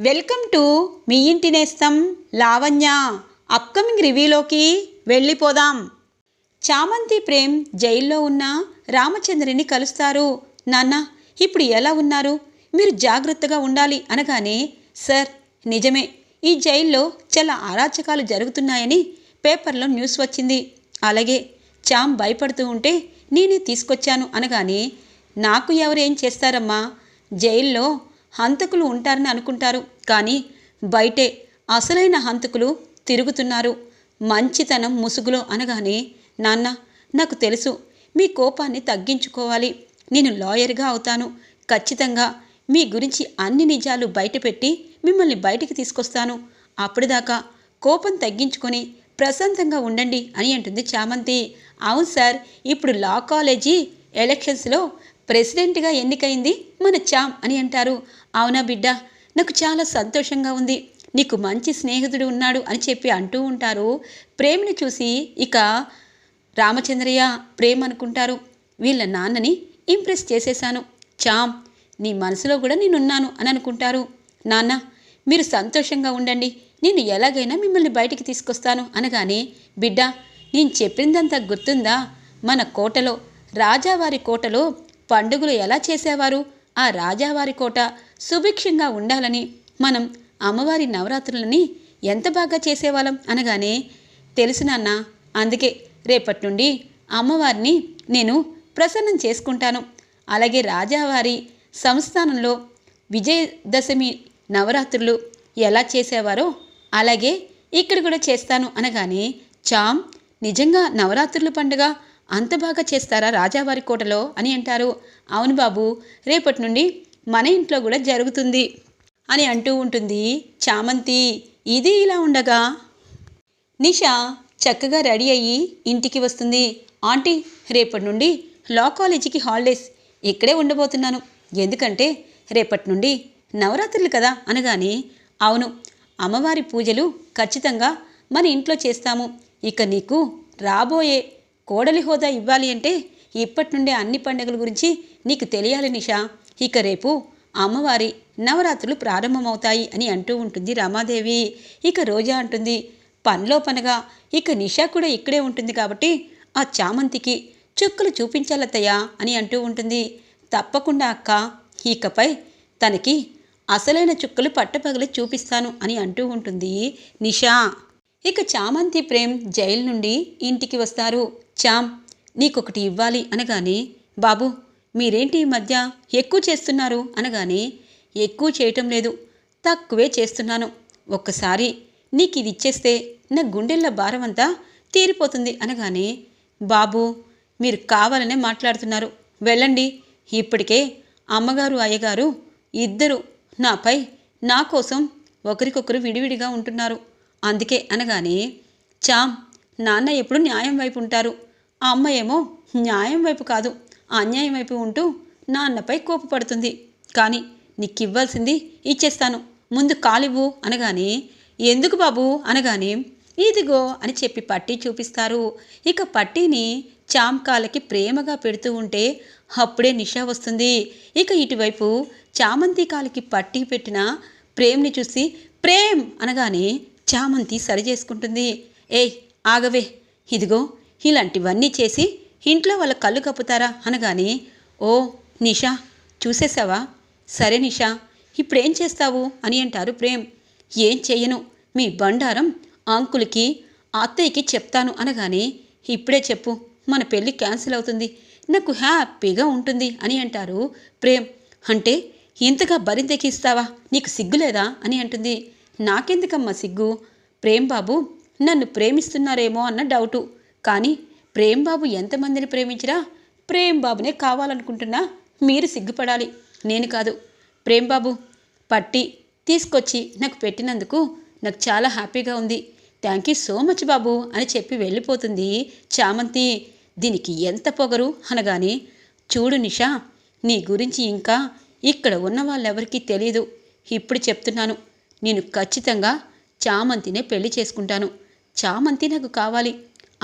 Welcome to me ఇంటి నేస్తం Lavanya. Upcoming రివ్యూలోకి వెళ్ళిపోదాం. చామంతి ప్రేమ్ జైల్లో ఉన్న రామచంద్రిని కలుస్తారు. నాన్న ఇప్పుడు ఎలా ఉన్నారు? మీరు జాగ్రత్తగా ఉండాలి అనగానే సార్ నిజమే. ఈ జైల్లో చాలా అరాచకాలు జరుగుతున్నాయని పేపర్లో న్యూస్ వచ్చింది. అలాగే చామ్ భయపడుతూ ఉంటే నేనే తీసుకొచ్చాను అనగానే నాకు ఎవరేం చేస్తారమ్మా? జైల్లో హంతకులు ఉంటారని అనుకుంటారు. కానీ బయటే అసలైన హంతకులు తిరుగుతున్నారు. మంచితనం ముసుగులో అనగానే నాన్న నాకు తెలుసు. మీ కోపాన్ని తగ్గించుకోవాలి. నేను లాయర్గా అవుతాను. ఖచ్చితంగా మీ గురించి అన్ని నిజాలు బయటపెట్టి మిమ్మల్ని బయటికి తీసుకొస్తాను. అప్పటిదాకా కోపం తగ్గించుకొని ప్రశాంతంగా ఉండండి అని అంటుంది చామంతి. అవును సార్ ఇప్పుడు లా కాలేజీ ఎలక్షన్స్లో ప్రెసిడెంట్గా ఎన్నికైంది మన చామ్ అని అంటారు. అవునా బిడ్డ? నాకు చాలా సంతోషంగా ఉంది. నీకు మంచి స్నేహితుడు ఉన్నాడు అని చెప్పి అంటూ ఉంటారు. ప్రేమని చూసి ఇక రామచంద్రయ్య ప్రేమ్ అనుకుంటారు. వీళ్ళ నాన్నని ఇంప్రెస్ చేసేశాను. చామ్ నీ మనసులో కూడా నేనున్నాను అని అనుకుంటారు. నాన్న మీరు సంతోషంగా ఉండండి. నేను ఎలాగైనా మిమ్మల్ని బయటికి తీసుకొస్తాను అనగానే బిడ్డ నేను చెప్పిందంతా గుర్తుందా? మన కోటలో రాజావారి కోటలో పండుగలు ఎలా చేసేవారు? ఆ రాజావారి కోట సుభిక్షంగా ఉండాలని మనం అమ్మవారి నవరాత్రులని ఎంత బాగా చేసేవాళ్ళం అనగానే తెలుసు నాన్న అందుకే రేపటి నుండి అమ్మవారిని నేను ప్రసన్నం చేసుకుంటాను. అలాగే రాజావారి సంస్థానంలో విజయదశమి నవరాత్రులు ఎలా చేసేవారో అలాగే ఇక్కడ కూడా చేస్తాను అనగానే చామ్ నిజంగా నవరాత్రుల పండుగ అంత బాగా చేస్తారా రాజావారి కోటలో అని అంటారు. అవును బాబు రేపటి నుండి మన ఇంట్లో కూడా జరుగుతుంది అని అంటూ ఉంటుంది చామంతి. ఇది ఇలా ఉండగా నిషా చక్కగా రెడీ అయ్యి ఇంటికి వస్తుంది. ఆంటీ రేపటి నుండి లా కాలేజీకి హాలిడేస్. ఇక్కడే ఉండబోతున్నాను. ఎందుకంటే రేపటి నుండి నవరాత్రులు కదా అనగానే అవును అమ్మవారి పూజలు ఖచ్చితంగా మన ఇంట్లో చేస్తాము. ఇక నీకు రాబోయే కోడలి హోదా ఇవ్వాలి అంటే ఇప్పటి నుండే అన్ని పండుగల గురించి నీకు తెలియాలి నిషా. ఇక రేపు అమ్మవారి నవరాత్రులు ప్రారంభమవుతాయి అని అంటూ ఉంటుంది రమాదేవి. ఇక రోజా అంటుంది పనిలో పనగా ఇక నిషా కూడా ఇక్కడే ఉంటుంది కాబట్టి ఆ చామంతికి చుక్కలు చూపించాలత్తయ్యా అని అంటూ ఉంటుంది. తప్పకుండా అక్క ఇకపై తనకి అసలైన చుక్కలు పట్టపగలి చూపిస్తాను అని అంటూ ఉంటుంది నిషా. ఇక చామంతి ప్రేమ్ జైలు నుండి ఇంటికి వస్తారు. చామ్ నీకొకటి ఇవ్వాలి అనగానే బాబు మీరేంటి ఈ మధ్య ఎక్కువ చేస్తున్నారు? అనగానే ఎక్కువ చేయటం లేదు తక్కువే చేస్తున్నాను. ఒక్కసారి నీకు ఇది ఇచ్చేస్తే నా గుండెల్లో భారం అంతా తీరిపోతుంది. అనగానే బాబు మీరు కావాలనే మాట్లాడుతున్నారు. వెళ్ళండి. ఇప్పటికే అమ్మగారు అయ్యగారు ఇద్దరు నాపై నా కోసం ఒకరికొకరు విడివిడిగా ఉంటున్నారు. అందుకే అనగానే చామ్ నాన్న ఎప్పుడు న్యాయం వైపు ఉంటారు. ఆ అమ్మ ఏమో న్యాయం వైపు కాదు అన్యాయం వైపు ఉంటూ నాన్నపై కోపపడుతుంది. కానీ నీకివ్వాల్సింది ఇచ్చేస్తాను. ముందు కాలివ్వు అనగానే ఎందుకు బాబు? అనగానే ఇదిగో అని చెప్పి పట్టీ చూపిస్తారు. ఇక పట్టీని చాంకాలకి ప్రేమగా పెడుతూ ఉంటే అప్పుడే నిషా వస్తుంది. ఇక ఇటువైపు చామంతి కాలికి పట్టీ పెట్టిన ప్రేమ్ని చూసి ప్రేమ్ అనగానే చామంతి సరి చేసుకుంటుంది. ఏయ్ ఆగవే ఇదిగో ఇలాంటివన్నీ చేసి ఇంట్లో వాళ్ళ కళ్ళు కప్పుతారా అనగానే ఓ నిషా చూసేసావా సరే నిషా ఇప్పుడేం చేస్తావు? అని అంటారు ప్రేమ్. ఏం చెయ్యను మీ బండారం అంకులకి అత్తయ్యకి చెప్తాను అనగానే ఇప్పుడే చెప్పు మన పెళ్ళి క్యాన్సిల్ అవుతుంది నాకు హ్యాపీగా ఉంటుంది అని అంటారు ప్రేమ్. అంటే ఇంతగా బరింతెక్కిస్తావా నీకు సిగ్గులేదా అని అంటుంది. నాకెందుకమ్మా సిగ్గు? ప్రేమ్ బాబు నన్ను ప్రేమిస్తున్నారేమో అన్న డౌటు. కానీ ప్రేమ్ బాబు ఎంతమందిని ప్రేమించినా ప్రేమ్ బాబునే కావాలనుకుంటున్నా మీరు సిగ్గుపడాలి. నేను కాదు. ప్రేమ్ బాబు పట్టి తీసుకొచ్చి నాకు పెట్టినందుకు నాకు చాలా హ్యాపీగా ఉంది. థ్యాంక్ యూ సో మచ్ బాబు అని చెప్పి వెళ్ళిపోతుంది చామంతి. దీనికి ఎంత పొగరు అనగానే చూడు నిషా నీ గురించి ఇంకా ఇక్కడ ఉన్న వాళ్ళెవరికీ తెలియదు ఇప్పుడు చెప్తున్నాను నేను ఖచ్చితంగా చామంతినే పెళ్ళి చేసుకుంటాను. చామంతి నాకు కావాలి.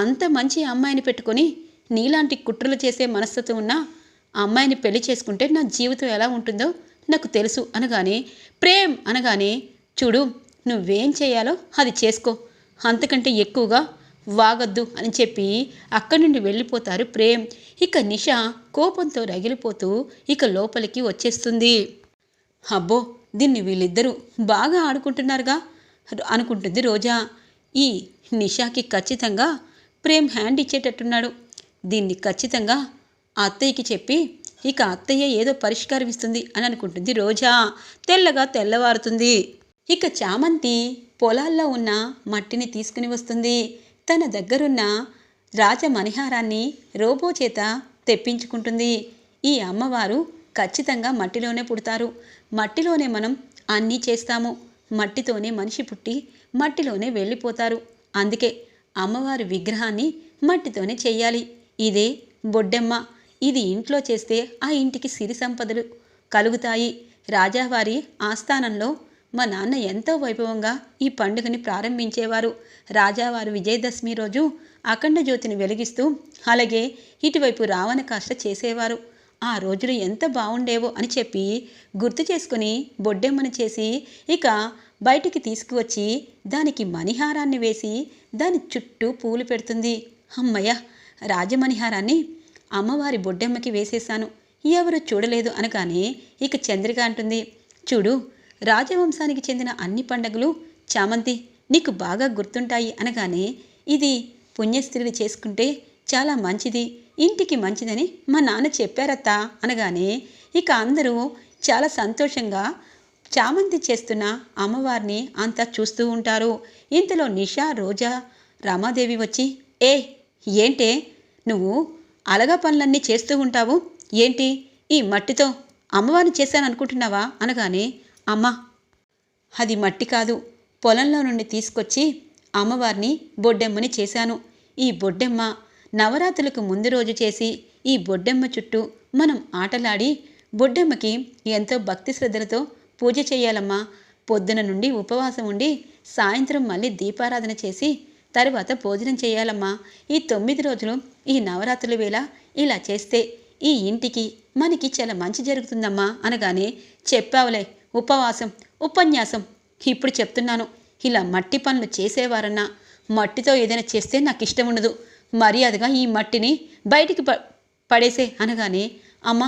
అంత మంచి అమ్మాయిని పెట్టుకొని నీలాంటి కుట్రలు చేసే మనస్తత్వం ఉన్న అమ్మాయిని పెళ్ళి చేసుకుంటే నా జీవితం ఎలా ఉంటుందో నాకు తెలుసు అనగానే ప్రేమ్ అనగానే చూడు నువ్వేం చేయాలో అది చేసుకో. అంతకంటే ఎక్కువగా వాగద్దు అని చెప్పి అక్కడి నుండి వెళ్ళిపోతారు ప్రేమ్. ఇక నిష కోపంతో రగిలిపోతూ ఇక లోపలికి వచ్చేస్తుంది. అబ్బో దీన్ని వీళ్ళిద్దరూ బాగా ఆడుకుంటున్నారుగా అనుకుంటుంది రోజా. ఈ నిషాకి ఖచ్చితంగా ప్రేమ్ హ్యాండ్ ఇచ్చేటట్టున్నాడు. దీన్ని ఖచ్చితంగా అత్తయ్యకి చెప్పి ఇక అత్తయ్య ఏదో పరిష్కారం ఇస్తుంది అని అనుకుంటుంది రోజా. తెల్లగా తెల్లవారుతుంది. ఇక చామంతి పొలాల్లో ఉన్న మట్టిని తీసుకుని వస్తుంది. తన దగ్గరున్న రాజమణిహారాన్ని రోబో చేత తెప్పించుకుంటుంది. ఈ అమ్మవారు ఖచ్చితంగా మట్టిలోనే పుడతారు. మట్టిలోనే మనం అన్నీ చేస్తాము. మట్టితోనే మనిషి పుట్టి మట్టిలోనే వెళ్ళిపోతారు. అందుకే అమ్మవారి విగ్రహాన్ని మట్టితోనే చేయాలి. ఇదే బొడ్డెమ్మ. ఇది ఇంట్లో చేస్తే ఆ ఇంటికి సిరి సంపదలు కలుగుతాయి. రాజావారి ఆస్థానంలో మా నాన్న ఎంతో వైభవంగా ఈ పండుగని ప్రారంభించేవారు. రాజావారు విజయదశమి రోజు అఖండ జ్యోతిని వెలిగిస్తూ అలాగే ఇటువైపు రావణ కాష్ట చేసేవారు. ఆ రోజులు ఎంత బాగుండేవో అని చెప్పి గుర్తు చేసుకుని బొడ్డెమ్మని చేసి ఇక బయటికి తీసుకువచ్చి దానికి మణిహారాన్ని వేసి దాని చుట్టూ పూలు పెడుతుంది. అమ్మయ్య రాజమణిహారాన్ని అమ్మవారి బొడ్డెమ్మకి వేసేశాను. ఎవరు చూడలేదు అనగానే ఇక చంద్రిక అంటుంది చూడు రాజవంశానికి చెందిన అన్ని పండగలు చామంతి నీకు బాగా గుర్తుంటాయి అనగానే ఇది పుణ్యస్త్రీలు చేసుకుంటే చాలా మంచిది. ఇంటికి మంచిదని మా నాన్న చెప్పారత్తా అనగానే ఇక అందరూ చాలా సంతోషంగా చామంతి చేస్తున్న అమ్మవారిని అంతా చూస్తూ ఉంటారు. ఇంతలో నిషా రోజా రామాదేవి వచ్చి ఏ ఏంటే? నువ్వు అలగా పనులన్నీ చేస్తూ ఉంటావు? ఏంటి? ఈ మట్టితో అమ్మవారిని చేశాను అనుకుంటున్నావా అనగానే అమ్మ అది మట్టి కాదు. పొలంలో నుండి తీసుకొచ్చి అమ్మవారిని బొడ్డెమ్మని చేశాను. ఈ బొడ్డెమ్మ నవరాత్రులకు ముందు రోజు చేసి ఈ బొడ్డెమ్మ చుట్టూ మనం ఆటలాడి బొడ్డెమ్మకి ఎంతో భక్తి శ్రద్ధలతో పూజ చేయాలమ్మా. పొద్దున నుండి ఉపవాసం ఉండి సాయంత్రం మళ్ళీ దీపారాధన చేసి తర్వాత భోజనం చేయాలమ్మా. ఈ తొమ్మిది రోజులు ఈ నవరాత్రుల వేళ ఇలా చేస్తే ఈ ఇంటికి మనకి చాలా మంచి జరుగుతుందమ్మా అనగానే చెప్పావులే ఉపవాసం ఉపన్యాసం. ఇప్పుడు చెప్తున్నాను ఇలా మట్టి పనులు చేసేవారన్నా మట్టితో ఏదైనా చేస్తే నాకు ఇష్టం ఉండదు. మర్యాదగా ఈ మట్టిని బయటికి ప పడేసే అనగానే అమ్మ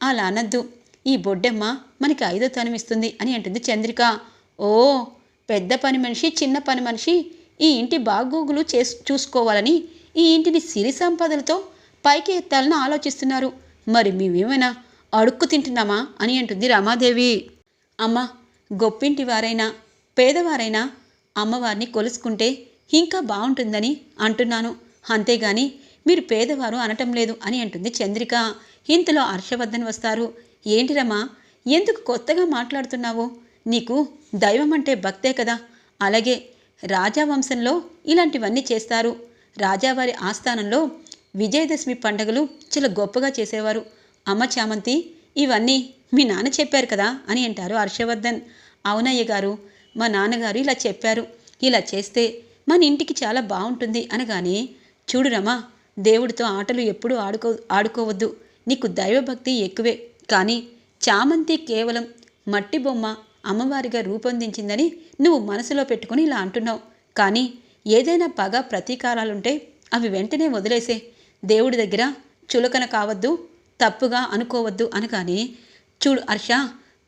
అలా అనద్దు. ఈ బొడ్డెమ్మ మనకి ఐదో తనం ఇస్తుంది అని అంటుంది చంద్రిక. ఓ పెద్ద పని మనిషి చిన్న పని మనిషి ఈ ఇంటి బాగోగులు చేస్ చూసుకోవాలని ఈ ఇంటిని సిరి సంపదలతో పైకి ఎత్తాలని ఆలోచిస్తున్నారు. మరి మేమేమైనా అడుక్కు తింటున్నామా? అని అంటుంది రమాదేవి. అమ్మ గొప్పింటి వారైనా పేదవారైనా అమ్మవారిని కొలుసుకుంటే ఇంకా బాగుంటుందని అంటున్నాను. అంతేగాని మీరు పేదవారు అనటం లేదు అని అంటుంది చంద్రిక. ఇంతలో హర్షవర్ధన్ వస్తారు. ఏంటిరమ్మా ఎందుకు కొత్తగా మాట్లాడుతున్నావు? నీకు దైవం అంటే భక్తే కదా. అలాగే రాజావంశంలో ఇలాంటివన్నీ చేస్తారు. రాజావారి ఆస్థానంలో విజయదశమి పండగలు చాలా గొప్పగా చేసేవారు. అమ్మ చామంతి ఇవన్నీ మీ నాన్న చెప్పారు కదా అని అంటారు హర్షవర్ధన్. అవునయ్య గారు మా నాన్నగారు ఇలా చెప్పారు. ఇలా చేస్తే మన ఇంటికి చాలా బాగుంటుంది అనగానే చూడు రమా దేవుడితో ఆటలు ఎప్పుడూ ఆడుకో ఆడుకోవద్దు. నీకు దైవభక్తి ఎక్కువే. కానీ చామంతి కేవలం మట్టి బొమ్మ అమ్మవారిగా రూపొందించిందని నువ్వు మనసులో పెట్టుకుని ఇలా అంటున్నావు. కానీ ఏదైనా పగ ప్రతీకారాలుంటే అవి వెంటనే వదిలేసే. దేవుడి దగ్గర చులకన కావద్దు తప్పుగా అనుకోవద్దు అనగానే చూడు హర్ష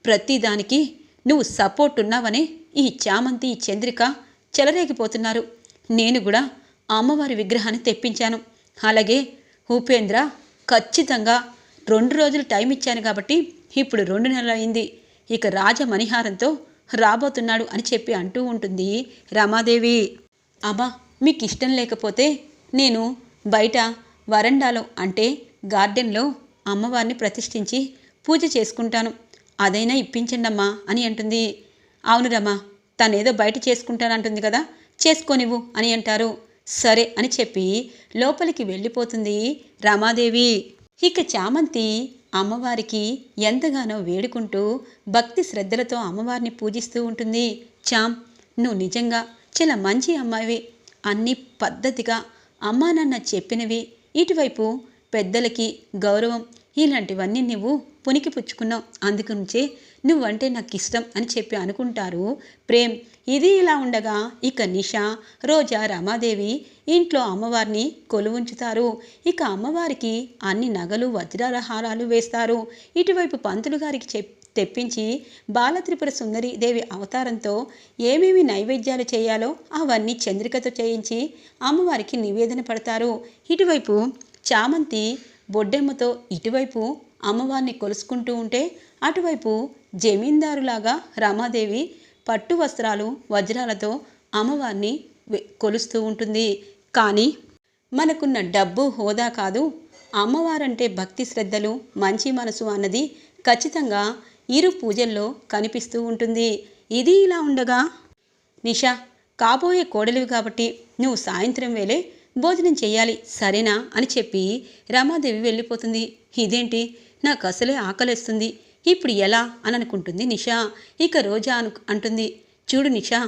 ప్రతిదానికి నువ్వు సపోర్ట్ ఉన్నావని ఈ చామంతి చంద్రిక చెలరేగిపోతున్నారు. నేను కూడా అమ్మవారి విగ్రహాన్ని తెప్పించాను. అలాగే ఉపేంద్ర ఖచ్చితంగా రెండు రోజులు టైం ఇచ్చాను కాబట్టి ఇప్పుడు రెండు నెలలు అయింది. ఇక రాజ మణిహారంతో రాబోతున్నాడు అని చెప్పి అంటూ ఉంటుంది రమాదేవి. అమ్మా మీకు ఇష్టం లేకపోతే నేను బయట వరండాలో అంటే గార్డెన్లో అమ్మవారిని ప్రతిష్ఠించి పూజ చేసుకుంటాను. అదైనా ఇప్పించండమ్మా అని అంటుంది. అవును రమా తనేదో బయట చేసుకుంటానంటుంది కదా చేసుకోనివ్వు అని అంటారు. సరే అని చెప్పి లోపలికి వెళ్ళిపోతుంది రమాదేవి. ఇక చామంతి అమ్మవారికి ఎంతగానో వేడుకుంటూ భక్తి శ్రద్ధలతో అమ్మవారిని పూజిస్తూ ఉంటుంది. చామ్ నువ్వు నిజంగా చాలా మంచి అమ్మాయివి. అన్ని పద్ధతిగా అమ్మా నాన్న చెప్పినవి. ఇటువైపు పెద్దలకి గౌరవం ఇలాంటివన్నీ నువ్వు పునికి పుచ్చుకున్నావు. అందుగురించే నువ్వంటే నాకు ఇష్టం అని చెప్పి అనుకుంటారు. ప్రేమ్ ఇది ఇలా ఉండగా ఇక నిష రోజా రమాదేవి ఇంట్లో అమ్మవారిని కొలువుంచుతారు. ఇక అమ్మవారికి అన్ని నగలు వజ్రాలహారాలు వేస్తారు. ఇటువైపు పంతులు గారికి చెప్ తెప్పించి బాలత్రిపుర సుందరి దేవి అవతారంతో ఏమేమి నైవేద్యాలు చేయాలో అవన్నీ చంద్రికతో చేయించి అమ్మవారికి నివేదన పడతారు. ఇటువైపు చామంతి బొడ్డెమ్మతో ఇటువైపు అమ్మవారిని కొలుసుకుంటూ ఉంటే అటువైపు జమీందారులాగా రమాదేవి పట్టు వస్త్రాలు వజ్రాలతో అమ్మవారిని కొలుస్తూ ఉంటుంది. కానీ మనకున్న డబ్బు హోదా కాదు అమ్మవారంటే భక్తి శ్రద్ధలు మంచి మనసు అన్నది ఖచ్చితంగా ఇరు పూజల్లో కనిపిస్తూ ఉంటుంది. ఇది ఇలా ఉండగా నిషా కాబోయే కోడలివి కాబట్టి నువ్వు సాయంత్రం వేలే భోజనం చేయాలి సరేనా అని చెప్పి రమాదేవి వెళ్ళిపోతుంది. ఇదేంటి? నాకు అసలే ఆకలేస్తుంది. ఇప్పుడు ఎలా? అని అనుకుంటుంది నిషా. ఇక రోజా అను అంటుంది చూడు నిషా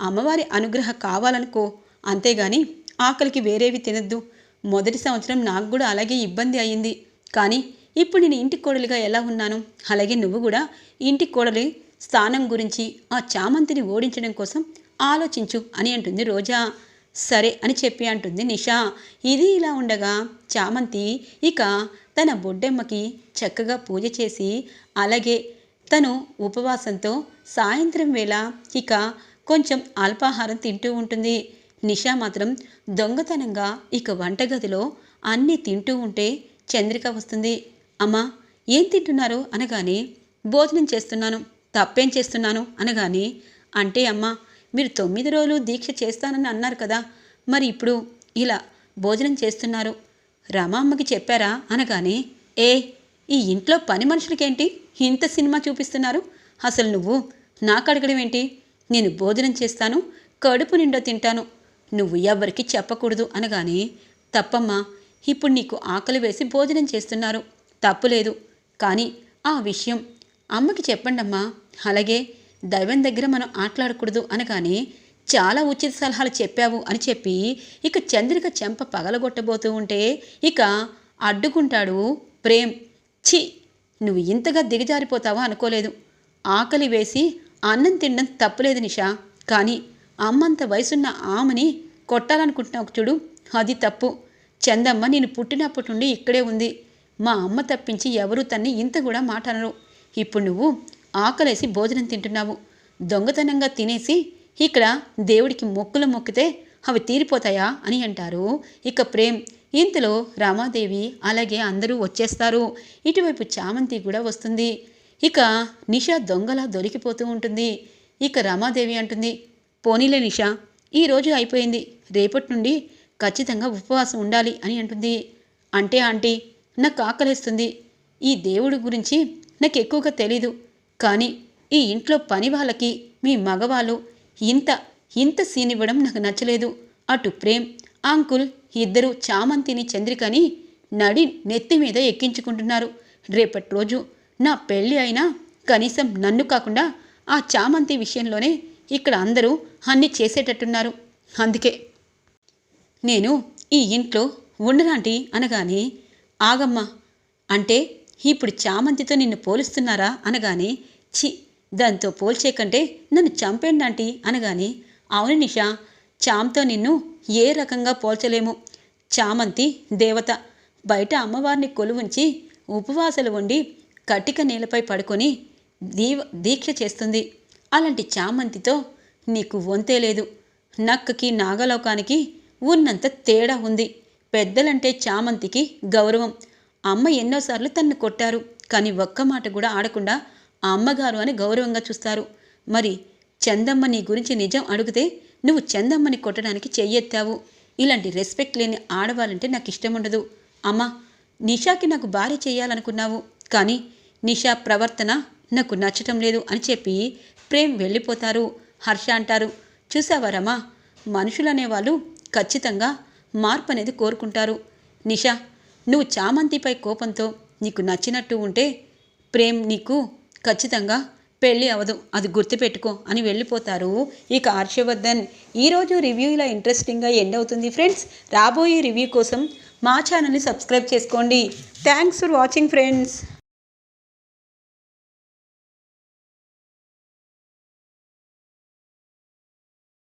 అమ్మవారి అనుగ్రహం కావాలనుకో. అంతేగాని ఆకలికి వేరేవి తినద్దు. మొదటి సంవత్సరం నాకు కూడా అలాగే ఇబ్బంది అయ్యింది కానీ ఇప్పుడు నేను ఇంటి కోడలిగా ఎలా ఉన్నాను? అలాగే నువ్వు కూడా ఇంటి కోడలి స్థానం గురించి ఆ చామంతిని ఓడించడం కోసం ఆలోచించు అని అంటుంది రోజా. సరే అని చెప్పి అంటుంది నిషా. ఇది ఇలా ఉండగా చామంతి ఇక తన బొడ్డెమ్మకి చక్కగా పూజ చేసి అలాగే తను ఉపవాసంతో సాయంత్రం వేళ ఇక కొంచెం అల్పాహారం తింటూ ఉంటుంది. నిషా మాత్రం దొంగతనంగా ఇక వంటగదిలో అన్నీ తింటూ ఉంటే చంద్రిక వస్తుంది. అమ్మా ఏం తింటున్నారు? అనగానే భోజనం చేస్తున్నాను. తప్పేం చేస్తున్నాను? అనగానే అంటే అమ్మా మీరు తొమ్మిది రోజులు దీక్ష చేస్తానని అన్నారు కదా. మరి ఇప్పుడు ఇలా భోజనం చేస్తున్నారు. రమామ్మకి చెప్పారా అనగానే ఏ ఈ ఇంట్లో పని మనుషులకేంటి ఇంత సినిమా చూపిస్తున్నారు? అసలు నువ్వు నాకు అడగడం ఏంటి? నేను భోజనం చేస్తాను కడుపు నిండా తింటాను. నువ్వు ఎవరికి చెప్పకూడదు అనగానే తప్పమ్మా ఇప్పుడు నీకు ఆకలి వేసి భోజనం చేస్తున్నారు. తప్పులేదు కానీ ఆ విషయం అమ్మకి చెప్పండమ్మా. అలాగే దైవం దగ్గర మనం ఆటలాడకూడదు అనగానే చాలా ఉచిత సలహాలు చెప్పావు అని చెప్పి ఇక చంద్రిక చెంప పగలగొట్టబోతూ ఉంటే ఇక అడ్డుకుంటాడు ప్రేమ్. ఛీ నువ్వు ఇంతగా దిగజారిపోతావా అనుకోలేదు. ఆకలి వేసి అన్నం తినడం తప్పులేదు నిషా. కానీ అమ్మంత వయసున్న ఆమెని కొట్టాలనుకుంటున్నావు చూడు అది తప్పు. చందమ్మ నేను పుట్టినప్పటి నుండి ఇక్కడే ఉంది. మా అమ్మ తప్పించి ఎవరూ తన్ని ఇంత కూడా మాట అనరు ఇప్పుడు నువ్వు ఆకలేసి భోజనం తింటున్నావు. దొంగతనంగా తినేసి ఇక్కడ దేవుడికి మొక్కులు మొక్కితే అవి తీరిపోతాయా అని అంటారు. ఇక ప్రేమ్ ఇంతలో రామాదేవి అలాగే అందరూ వచ్చేస్తారు. ఇటువైపు చామంతి కూడా వస్తుంది. ఇక నిషా దొంగలా దొరికిపోతూ ఉంటుంది. ఇక రమాదేవి అంటుంది పోనీలే నిషా ఈరోజు అయిపోయింది. రేపటి నుండి ఖచ్చితంగా ఉపవాసం ఉండాలి అని అంటుంది. అంటే ఆంటీ నాకు ఆకలేస్తుంది. ఈ దేవుడి గురించి నాకు ఎక్కువగా తెలీదు. కానీ ఈ ఇంట్లో పని వాళ్ళకి మీ మగవాళ్ళు ఇంత ఇంత సీన్ ఇవ్వడం నాకు నచ్చలేదు. అటు ప్రేమ్ అంకుల్ ఇద్దరు చామంతిని చంద్రికని నడి నెత్తి మీద ఎక్కించుకుంటున్నారు. రేపటి రోజు నా పెళ్ళి అయినా కనీసం నన్ను కాకుండా ఆ చామంతి విషయంలోనే ఇక్కడ అందరూ అన్ని చేసేటట్టున్నారు. అందుకే నేను ఈ ఇంట్లో ఉండనాంటి అనగానే ఆగమ్మా అంటే ఇప్పుడు చామంతితో నిన్ను పోలుస్తున్నారా? అనగానే చి దాంతో పోల్చే కంటే నన్ను చంపేండంటీ అనగానే అవును నిషా చామ్తో నిన్ను ఏ రకంగా పోల్చలేము. చామంతి దేవత బయట అమ్మవారిని కొలువుంచి ఉపవాసాలు వండి కటిక నేలపై పడుకొని దీవ దీక్ష చేస్తుంది. అలాంటి చామంతితో నీకు వంతే లేదు. నక్కకి నాగలోకానికి ఉన్నంత తేడా ఉంది. పెద్దలంటే చామంతికి గౌరవం. అమ్మ ఎన్నోసార్లు తన్ను కొట్టారు కానీ ఒక్క మాట కూడా ఆడకుండా ఆ అమ్మగారు అని గౌరవంగా చూస్తారు. మరి చందమ్మ నీ గురించి నిజం అడిగితే నువ్వు చందమ్మని కొట్టడానికి చెయ్యెత్తావు. ఇలాంటి రెస్పెక్ట్ లేని ఆడవాళ్ళంటే నాకు ఇష్టం ఉండదు. అమ్మా నిషాకి నాకు భార్య చేయాలనుకున్నావు కానీ నిషా ప్రవర్తన నాకు నచ్చటం లేదు అని చెప్పి ప్రేమ్ వెళ్ళిపోతారు. హర్ష అంటారు చూసావారమ్మా మనుషులు అనేవాళ్ళు ఖచ్చితంగా మార్పు అనేది కోరుకుంటారు. నిషా నువ్వు చామంతిపై కోపంతో నీకు నచ్చినట్టు ఉంటే ప్రేమ్ నీకు ఖచ్చితంగా పెళ్ళి అవదు అది గుర్తుపెట్టుకో అని వెళ్ళిపోతారు. ఇక హర్షవర్ధన్ ఈరోజు రివ్యూ ఇలా ఇంట్రెస్టింగ్గా ఎండ్ అవుతుంది ఫ్రెండ్స్ రాబోయే రివ్యూ కోసం మా ఛానల్ని సబ్స్క్రైబ్ చేసుకోండి. Thanks for watching friends